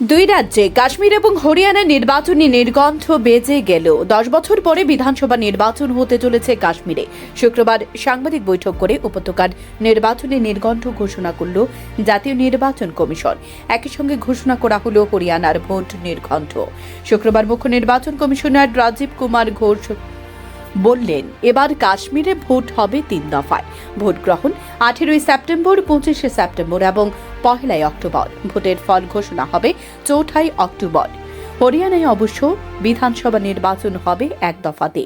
দুই রাজ্যে কাশ্মীর এবং হরিয়ানা নির্বাচনী নির্গন্ধ বেজে গেল। দশ বছর পরে বিধানসভা নির্বাচন হতে চলেছে কাশ্মীরে। শুক্রবার সাংবাদিক বৈঠক করে উপত্যকার নির্বাচনী নির্গন্ধ ঘোষণা করল জাতীয় নির্বাচন কমিশন। একই সঙ্গে ঘোষণা করা হল হরিয়ানার ভোট নির্গন্ধ। শুক্রবার মুখ্য নির্বাচন কমিশনার রাজীব কুমার ঘোষ বললেন, এবার কাশ্মীরে ভোট হবে তিন দফায়। ভোট গ্রহণ আঠেরোই সেপ্টেম্বর, পঁচিশে সেপ্টেম্বর এবং পহেলাই অক্টোবর। ভোটের ফল ঘোষণা হবে চৌঠাই অক্টোবর। হরিয়ানায় অবশ্য বিধানসভা নির্বাচন হবে এক দফাতে।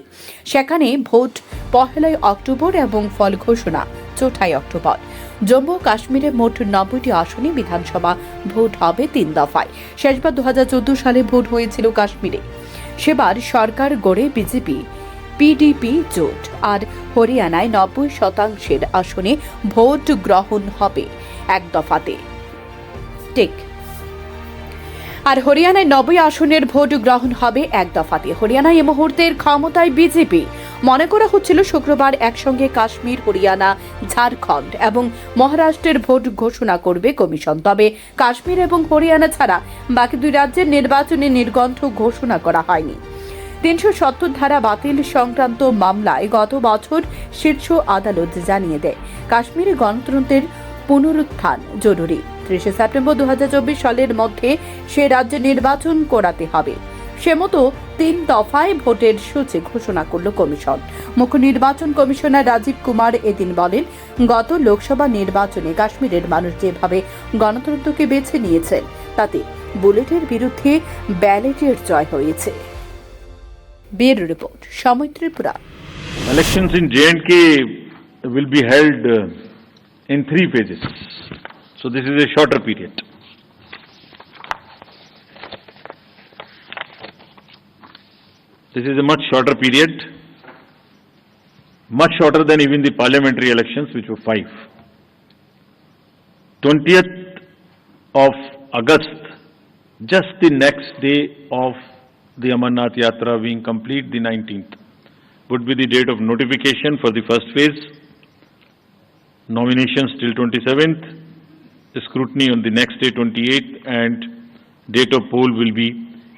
সেখানে ভোট পহেলাই অক্টোবর এবং ফল ঘোষণা চৌঠাই অক্টোবর। জম্মু কাশ্মীরে মোট নব্বইটি আসনে বিধানসভা ভোট হবে তিন দফায়। শেষবার দু হাজার চোদ্দ সালে ভোট হয়েছিল কাশ্মীরে। সেবার সরকার গড়ে বিজেপি। পিডিপি জোট আর হরিয়ানায় নব্বই শতাংশের আসনে ভোট গ্রহণ হবে এক দফাতে। ঠিক। আর হরিয়ানায় নব্বই আসনের ভোট গ্রহণ হবে এক দফাতে। হরিয়ানায় এ মুহূর্তের ক্ষমতায় বিজেপি মনে করা হচ্ছিল শুক্রবার একসঙ্গে কাশ্মীর, হরিয়ানা, ঝাড়খণ্ড এবং মহারাষ্ট্রের ভোট ঘোষণা করবে কমিশন। তবে কাশ্মীর এবং হরিয়ানা ছাড়া বাকি দুই রাজ্যের নির্বাচনে নির্গন্ধ ঘোষণা করা হয়নি। তিনশো সত্তর ধারা বাতিল সংক্রান্ত মামলায় গত বছর শীর্ষ আদালত জানিয়ে দেয়, কাশ্মীরে গণতন্ত্রের পুনরুত্থান জরুরি। ত্রিশে সেপ্টেম্বর দুহাজার চব্বিশ সালের মধ্যে সে রাজ্যে নির্বাচন করাতে হবে। সে মতো তিন দফায় ভোটের সূচি ঘোষণা করল কমিশন। মুখ্য নির্বাচন কমিশনার রাজীব কুমার এদিন বলেন, গত লোকসভা নির্বাচনে কাশ্মীরের মানুষ যেভাবে গণতন্ত্রকে বেছে নিয়েছেন তাতে বুলেটের বিরুদ্ধে ব্যালেটের জয় হয়েছে। ब्यूरो रिपोर्ट समय Tripura elections in J&K will be held uh, in three phases. So this is a shorter period. This is a much shorter period, much shorter than even the parliamentary elections, which were five. 20th of August, just the next day of the Amarnath Yatra being complete, the nineteenth, would be the date of notification for the first phase, nominations till twenty-seventh, scrutiny on the next day, twenty-eighth, and date of poll will be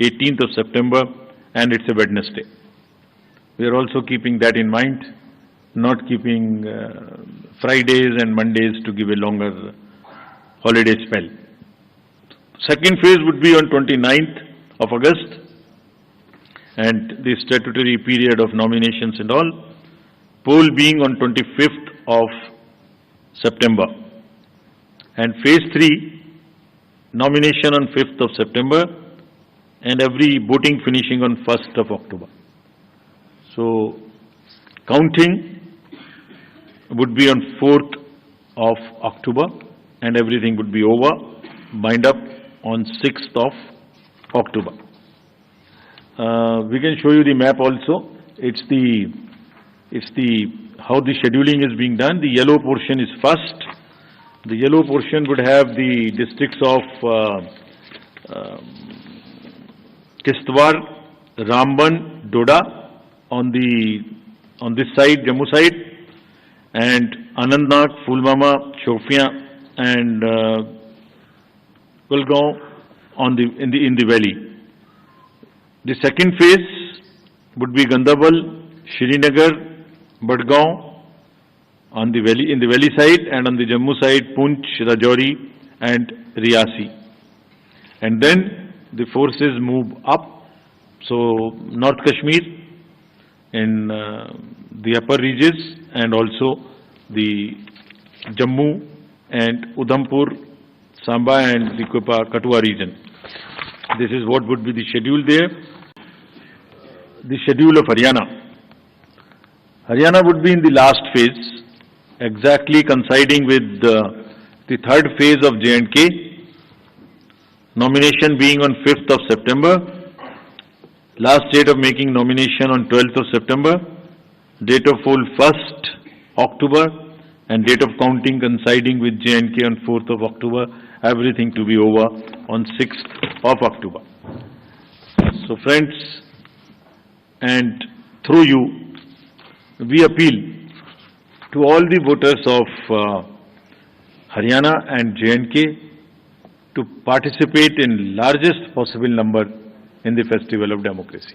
eighteenth of September, and it's a Wednesday. We are also keeping that in mind, not keeping uh, Fridays and Mondays to give a longer holiday spell. Second phase would be on 29th of August, and the statutory period of nominations and all, poll being on 25th of September. And phase three, nomination on 5th of September, and every voting finishing on 1st of October. So, counting would be on 4th of October, and everything would be over, bind up on 6th of October. Uh, we can show you the map also. It's the, it's the, how the scheduling is being done. The yellow portion is first. The yellow portion would have the districts of uh, um, Kishtwar, Ramban, Doda on the, on this side, Jammu side, and Anandnag, Fulmama, Shofian, and uh, Kulgaon on the, in the, in the valley. The second phase would be Gandhabal, Srinagar, Badgaon on the valley, in the valley side and on the Jammu side, Punch, Rajouri and Riasi. And then the forces move up, so North Kashmir in uh, the upper reaches and also the Jammu and Udhampur, Samba and the Katua region. This is what would be the schedule there. The schedule of Haryana. Haryana would be in the last phase, exactly coinciding with uh, the third phase of J&K. Nomination being on 5th of September. Last date of making nomination on 12th of September. Date of poll 1st October and date of counting coinciding with J&K on 4th of October. Everything to be over on 6th of October. So friends, and through you, we appeal to all the voters of uh, Haryana and J&K to participate in largest possible number in the festival of democracy.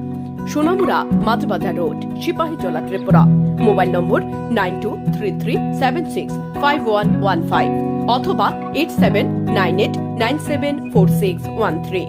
Sonamura Matbazar road Sipahi Sipahijala Tripura. Mobile number nine two three three seven six five one one five অথবা eight seven nine eight nine seven four six one three.